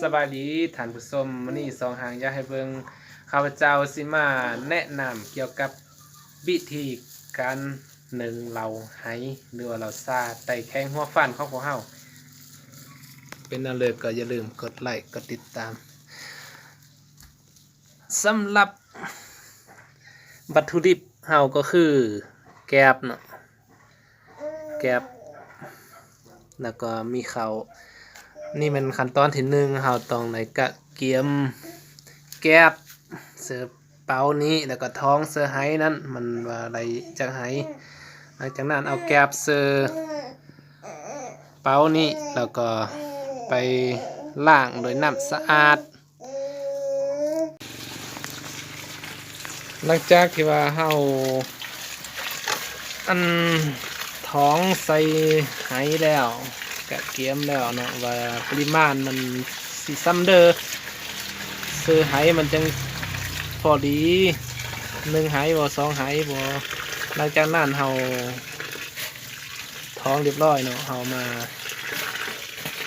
สบายดีท่านผู้ชมมื้อนี้สองหางอยากให้เบิ่งข้าพเจ้าสิมาแนะนำเกี่ยวกับวิธีการหนึ่งเราไหหรือว่าเราซาไต่แข้งหัวฟันของพวกเฮาเป็นอันเลยก็อย่าลืมกดไลค์กดติดตามสำหรับวัตถุดิบเฮาก็คือแกบเนาะแกบแล้วก็มีเขา นี่เป็นขั้นตอนที่หนึ่งเราต้องในกะเกียมแกบเสือเป้านี้แล้วก็ท้องเสือไห้นั้นมันว่าอะไรจากไห้หลังจากนั้นเอาแกบเสือเป้านี้แล้วก็ไปล้างโดยน้ำสะอาด หลังจากที่ว่าเฮาอันท้องใส่ไห้แล้ว กะเกียมแล้วเนาะว่าปริมาณมันสิซ้ำเด้อซื้อไหมันจังพอดีหนึ่งไหบ่สองไหบ่หลังจากนั้นเฮาท้องเรียบร้อยเนาะเฮามา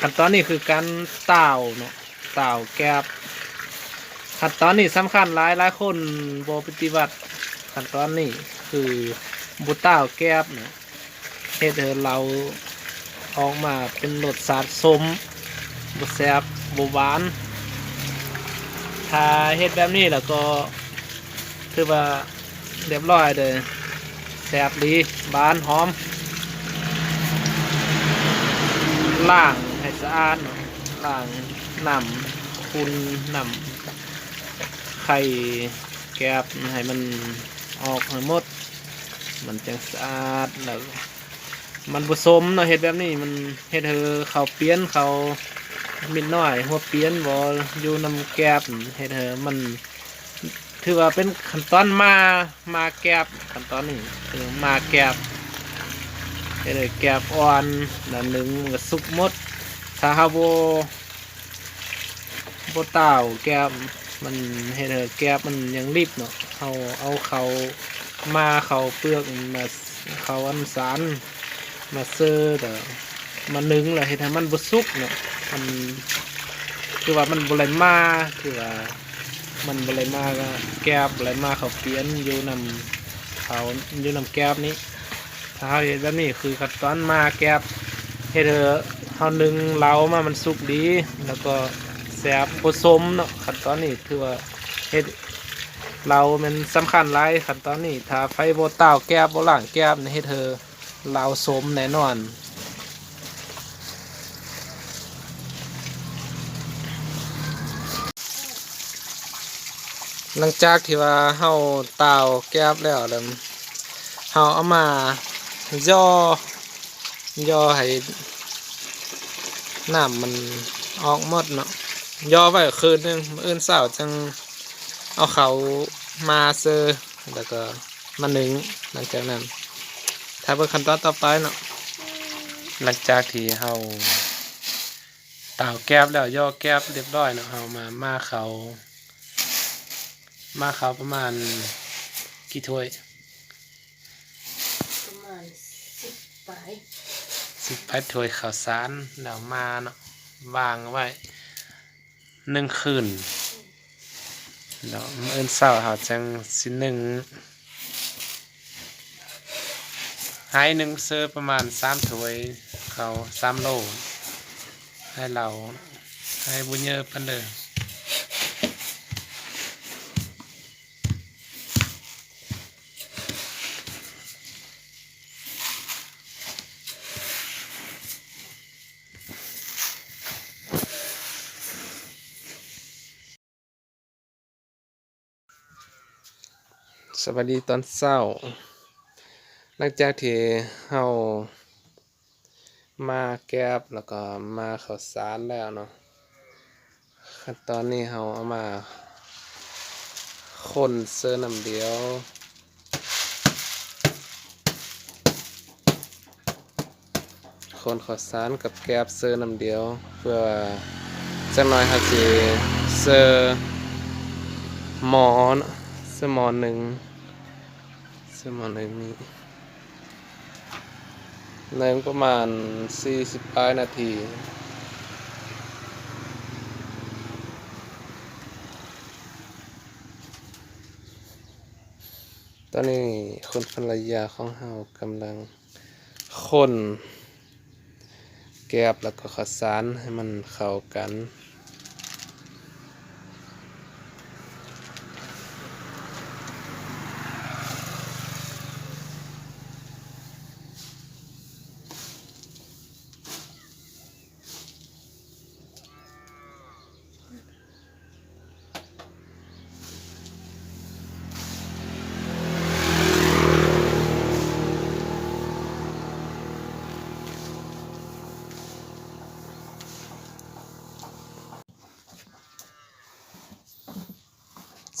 ขั้นตอนนี้คือการเต่าเนาะเต่าแกบขั้นตอนนี้สำคัญหลายหลายคนบ่ปฏิบัติขั้นตอนนี้คือบุต้าวแกบเนี่ยเฮ็ดให้เรา ออกมาเป็นรสชาติสมบแซบบหวาน ถ้าเฮ็ดแบบนี้แล้วก็คือว่าเรียบร้อยเลยแซบดีบานหอมล้างให้สะอาดล้างนำคุณนำไข่แกบให้มันออกให้หมด มันจังสะอาดแล้ว มันผสมเนาะเฮ็ดแบบนี้มันเฮ็ดให้เขาเปลี่ยนเขามิดน้อย หัวเปลี่ยนบ่อยู่นำแกบเฮ็ดให้มัน ถือว่าเป็นขั้นตอนมามาแกบขั้นตอนนี้คือมาแกบเฮ็ดให้แกบอ่อนแล้วหนึ่งมันก็สุกมดถ้าฮาโบ่บ่เต่าแกบมันเห็นเออแกบมันยังรีบเนาะเอาเอาเขามาเขาเปลือกมาเขาอันสาร มาเซอร์แต่มานึ่งแล้วเห็นให้มันบุสุกเนาะมันคือว่ามันบริมาคือว่ามันบริมาก็แกบบริมาเขาเปลี่ยนอยู่นำเขาอยู่นำแกบนี้ถ้าเขาเห็นแบบนี้คือขั้นตอนมาแกบเห็ดเออเขานึ่งเล้ามามันสุกดี แล้วก็แซ่บผสมเนาะขั้นตอนนี้ถือว่าเฮ็ดเรามันสำคัญหลายขั้นตอนนี้ถ้าไฟโบต้าแก้บโบล่างแก้บให้เธอ เราสมแน่นอน หลังจากที่ว่าเฮาเต้าแก้บแล้วแล้วเฮาเอามาย่อย่อให้น้ำมันออกหมดเนาะย่อไว้คืนนึงมื้ออื่นเสาร์จังเอาเขามาเซอร์แล้วก็มาหนึ่งหลังจากนั้น ถ้าเป็นขั้นตอนต่อไปเนาะหลังจากที่เฮาตาวแก้บแล้วย่อแก้บเรียบร้อยเนาะเฮามามาเขามาเขาประมาณกี่ถ้วยประมาณสิบปลายสิบแปดถ้วยข้าวสารแล้วมาเนาะวางไว้หนึ่งคืนแล้วมื้ออื่นเช้าเขาจังสิหนึ่ง ให้หนึ่งเซอร์ประมาณสามถ้วยเขาสามโล ให้เราให้บุญเยอะปันเด้อสวัสดีตอนเช้า หลังจากที่เฮามาแก็บแล้วก็มาข้าวสารแล้วเนาะขั้นตอนนี้เฮาเอามาคนเสื้อน้ำเดียวคนข้าวสารกับแก๊บเสื้อน้ำเดียว เพื่อจักหน่อยเขาสิเสื้อหมอนเสื้อหมอนหนึ่งเสื้อหมอนหนึ่งนี่ ในประมาณ 40ปลายนาที ตอนนี้คนภรรยาของเฮากำลังคน แกบแล้วก็ขสานให้มันเข้ากัน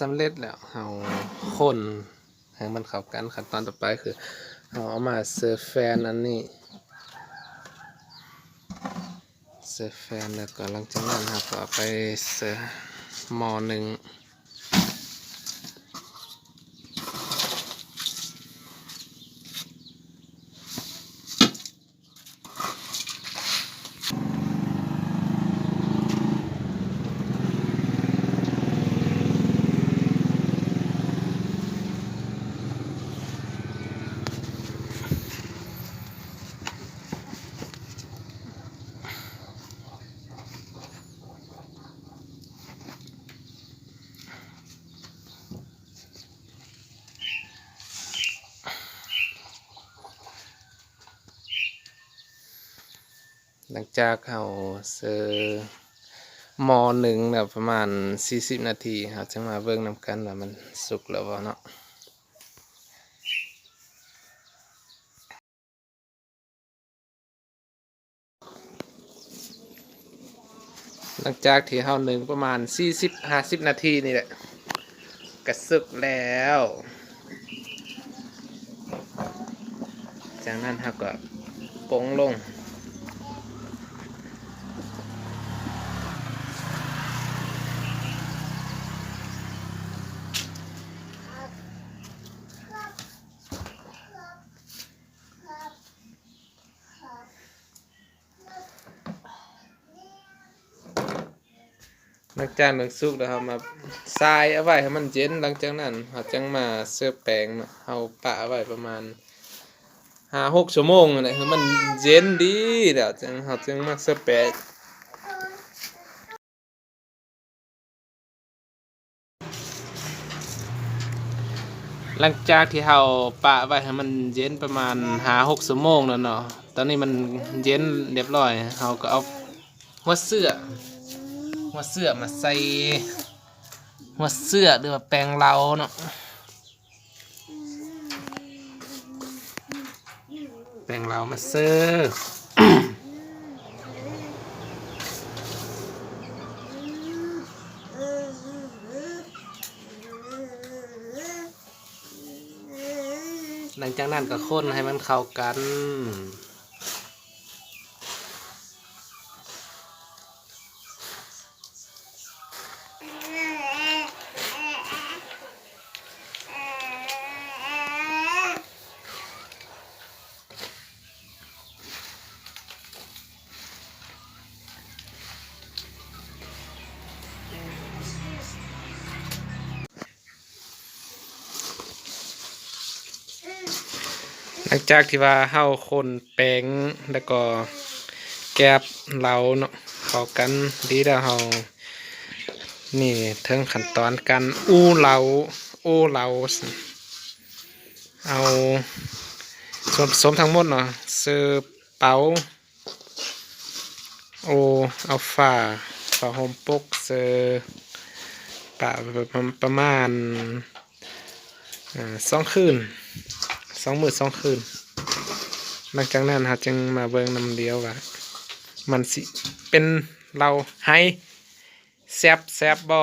สำเร็จแล้วเราคนให้มันเข้ากันขั้นตอนต่อไปคือเราเอามาเสิร์ฟแฟนอันนี้เสิร์ฟแฟนแล้วก็หลังจากนั้นครับก็ไปเสิร์ฟมอหนึ่ง หลังจากเราเสิร์มอหนึ่งแล้วประมาณ 40 นาทีเราจะมาเบิ่งนำกันว่ามันสุกแล้วบ่เนาะหลังจากที่เฮาหนึ่งประมาณ 40 50 นาทีนี่แหละกระสึกแล้ว จากนั้นเฮาก็ปงลง หลังจากหนึ่งสุกแล้วเามาทรายเอาไว้ให้มันเย็นหลังจากนั้นเราจังมาเสิร์ฟแป้งเอาปะเอาไว้ประมาณห้าหกชั่วโมงอะไรคือมันเย็นดีเดี๋ยวจังเราจังมาเสิร์ฟแป้งหลังจากที่เราปะไว้ให้มันเย็นประมาณห้าหกชั่วโมงแล้วเนาะ ตอนนี้มันเย็นเรียบร้อยเราก็เอาหัวเสื้อ หัวเสื้อมาใส่หัวเสื้อหรือว่าแปรงเราเนาะแปรงเรามาเสื้อหลังจากนั้นก็ค้นให้มันเข้ากัน ลังจากที่ว่าเฮาคนแป้งแล้วก็แกบเราเนาะเข้ากันดีแล้วเฮานี่เทิงขั้นตอนการอู้เราอู้เราเอาส่วนผสมทั้งหมดเนาะเสือเป๋าโอเอาฝ่าฝ่าหอมปกเสือปะประมาณสองคืน สองมือสองคืน หลังจากนั้นเราจึงมาเบิ่งนำเดียวว่ามันสิเป็นเราให้แซบแซบบอ